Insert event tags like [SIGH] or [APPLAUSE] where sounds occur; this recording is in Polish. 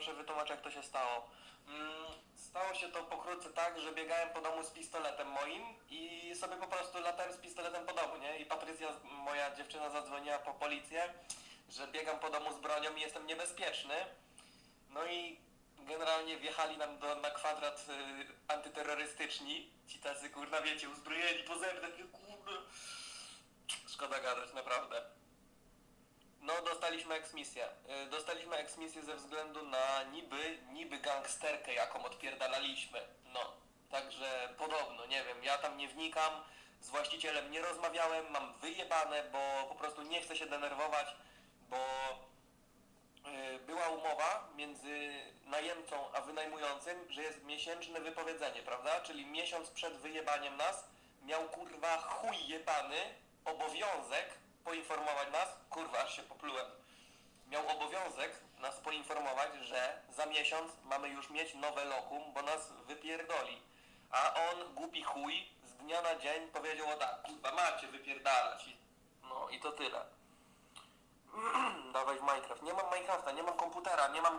proszę wytłumacz jak to się stało. Mm, stało się to pokrótce tak, że biegałem po domu z pistoletem moim i sobie po prostu latałem z pistoletem po domu, nie? I Patrycja, moja dziewczyna zadzwoniła po policję, że biegam po domu z bronią i jestem niebezpieczny. No i generalnie wjechali nam do, na kwadrat y, antyterrorystyczni. Ci tacy kurna wiecie, uzbrojeni pozemne, kurna. Szkoda gadać, naprawdę. Dostaliśmy eksmisję. Y, Dostaliśmy eksmisję ze względu na niby, niby gangsterkę, jaką odpierdalaliśmy. No, także podobno, nie wiem, ja tam nie wnikam, z właścicielem nie rozmawiałem, mam wyjebane, bo po prostu nie chcę się denerwować, bo y, była umowa między najemcą a wynajmującym, że jest miesięczne wypowiedzenie, prawda? Czyli miesiąc przed wyjebaniem nas miał kurwa chuj jebany obowiązek poinformować nas, kurwa aż się poplułem, miał obowiązek nas poinformować, że za miesiąc mamy już mieć nowe lokum, bo nas wypierdoli. A on, głupi chuj, z dnia na dzień powiedział o tak, kurwa macie wypierdalać. I, no i to tyle. [CLEARS THROAT] Dawaj w Minecraft. Nie mam Minecrafta, nie mam komputera, nie mam gier.